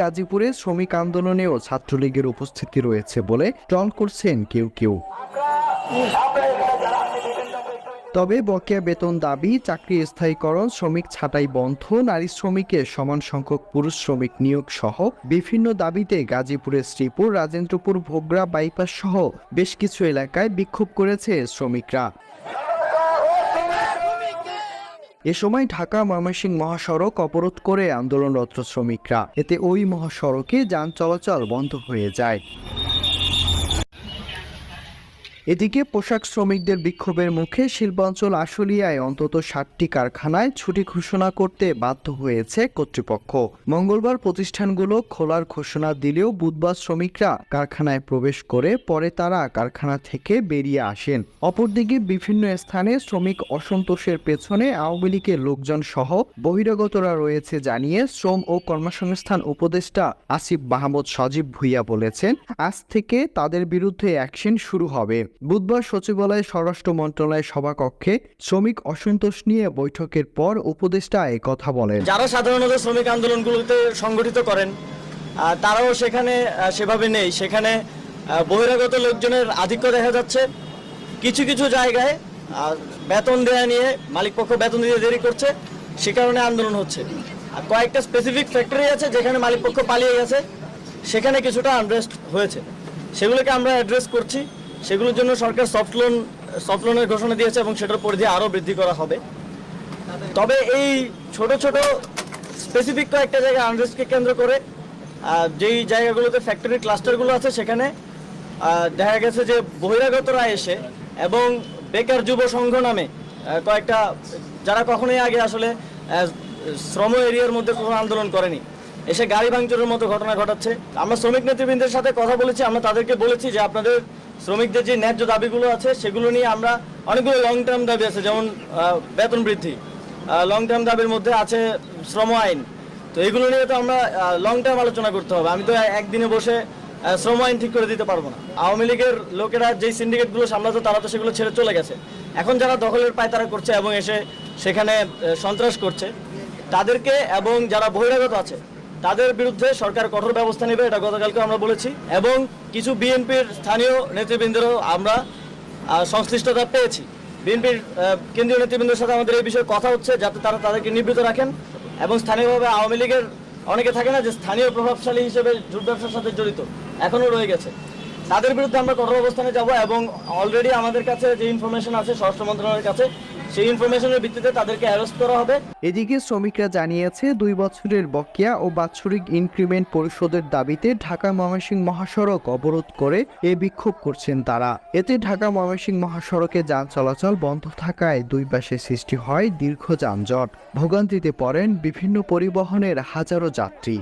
গাজীপুরে শ্রমিক আন্দোলনেও ছাত্রলীগের উপস্থিতি রয়েছে বলে ট্রল করছেন কেউ কেউ। তবে বকেয়া বেতন দাবি, চাকরি স্থায়ীকরণ, শ্রমিক ছাঁটাই বন্ধ, নারী শ্রমিকের সমান সংখ্যক পুরুষ শ্রমিক নিয়োগ সহ বিভিন্ন দাবিতে গাজীপুরের শ্রীপুর, রাজেন্দ্রপুর ভোগড়া বাইপাস সহ বেশ কিছু এলাকায় বিক্ষোভ করেছে শ্রমিকরা। এ সময় ঢাকা ময়মনসিংহ মহাসড়ক অবরোধ করে আন্দোলনরত শ্রমিকরা। এতে ওই মহাসড়কে যান চলাচল বন্ধ হয়ে যায়। এদিকে পোশাক শ্রমিকদের বিক্ষোভের মুখে শিল্পাঞ্চল আশুলিয়ায় অন্তত ষাটটি কারখানায় ছুটি ঘোষণা করতে বাধ্য হয়েছে কর্তৃপক্ষ। মঙ্গলবার প্রতিষ্ঠানগুলো খোলার ঘোষণা দিলেও বুধবার শ্রমিকরা কারখানায় প্রবেশ করে পরে তারা কারখানা থেকে বেরিয়ে আসেন। অপরদিকে বিভিন্ন স্থানে শ্রমিক অসন্তোষের পেছনে আওয়ামী লীগের লোকজন সহ বহিরাগতরা রয়েছে জানিয়ে শ্রম ও কর্মসংস্থান উপদেষ্টা আসিফ মাহমুদ সজীব ভুইয়া বলেছেন, আজ থেকে তাদের বিরুদ্ধে অ্যাকশন শুরু হবে। বুধবার সচিবালয় স্বরাষ্ট্র মন্ত্রণালয়ের সভাকক্ষে শ্রমিক অসন্তোষ নিয়ে বৈঠকের পর উপদেষ্টা এ কথা বলেন। যারা সাধারণত শ্রমিক আন্দোলনগুলোতে সংগঠিত করেন তারাও সেখানে সেভাবে নেই। সেখানে বহিরাগত লোকজনের আধিক্য দেখা যাচ্ছে। কিছু কিছু জায়গায় বেতন দেয়া নিয়ে মালিকপক্ষ বেতন দিতে দেরি করছে, সে কারণে আন্দোলন হচ্ছে। আর কয়েকটা স্পেসিফিক ফ্যাক্টরি আছে যেখানে মালিকপক্ষ পালিয়ে গেছে, সেখানে কিছুটা আনরেস্ট হয়েছে। সেগুলোকে আমরা অ্যাড্রেস করছি। সেগুলোর জন্য সরকার সফট লোন সফট লোনের ঘোষণা দিয়েছে এবং সেটার পরিধি আরও বৃদ্ধি করা হবে। তবে এই ছোট ছোট স্পেসিফিক কয়েকটা জায়গা আনরেস্টকে কেন্দ্র করে যেই জায়গাগুলোতে ফ্যাক্টরি ক্লাস্টারগুলো আছে সেখানে দেখা গেছে যে বহিরাগতরা এসে এবং বেকার যুব সংঘ নামে কয়েকটা, যারা কখনোই আগে আসলে শ্রম এরিয়ার মধ্যে কোনো আন্দোলন করেনি এসে গাড়ি ভাঙচুরের মতো ঘটনা ঘটাচ্ছে। আমরা শ্রমিক নেতৃবৃন্দের সাথে কথা বলেছি, আমরা তাদেরকে বলেছি যে আপনাদের শ্রমিকদের যে ন্যায্য দাবিগুলো আছে, সেগুলো নিয়ে আমরা অনেকগুলো লং টার্ম দাবি আছে, যেমন বেতন বৃদ্ধি। লং টার্ম দাবির মধ্যে আছে শ্রম আইন। তো এগুলো নিয়ে তো আমরা লং টার্ম আলোচনা করতে হবে। আমি তো একদিনে বসে শ্রম আইন ঠিক করে দিতে পারব না। আওয়ামী লীগের লোকেরা যেই সিন্ডিকেটগুলো সামলাতো, তারা তো সেগুলো ছেড়ে চলে গেছে। এখন যারা দখলের পায়তারা করছে এবং এসে সেখানে সন্ত্রাস করছে, তাদেরকে এবং যারা বহিরাগত আছে তাদের বিরুদ্ধে সরকার কঠোর ব্যবস্থা নেবে, এটা গতকালকে আমরা বলেছি। এবং কিছু বিএনপির স্থানীয় নেতৃবৃন্দেরও আমরা সংশ্লিষ্টতা পেয়েছি। বিএনপির কেন্দ্রীয় নেতৃবৃন্দের সাথে আমাদের এই বিষয়ে কথা হচ্ছে, যাতে তারা তাদেরকে নিবৃত রাখেন এবং স্থানীয়ভাবে আওয়ামী লীগের অনেকে থাকে না যে স্থানীয় প্রভাবশালী হিসেবে জুট ব্যবসার সাথে জড়িত, এখনও রয়ে গেছে। তাদের বিরুদ্ধে আমরা কঠোর অবস্থানে যাব এবং অলরেডি আমাদের কাছে যে ইনফরমেশন আছে, স্বরাষ্ট্র মন্ত্রণালয়ের কাছে সেই ইনফরমেশনের ভিত্তিতে তাদেরকে অ্যারেস্ট করা হবে। এদিকে শ্রমিকরা জানিয়েছে, দুই বছরের বকেয়া ও বাৎসরিক ইনক্রিমেন্ট পরিশোধের দাবিতে ঢাকা ময়মনসিংহ মহাসড়ক অবরোধ করে এ বিক্ষোভ করছেন তারা। এতে ঢাকা ময়মনসিংহ মহাসড়কে যান চলাচল বন্ধ থাকায় দুই পাশে সৃষ্টি হয় দীর্ঘ যানজট। ভোগান্তিতে পড়েন বিভিন্ন পরিবহনের হাজারো যাত্রী।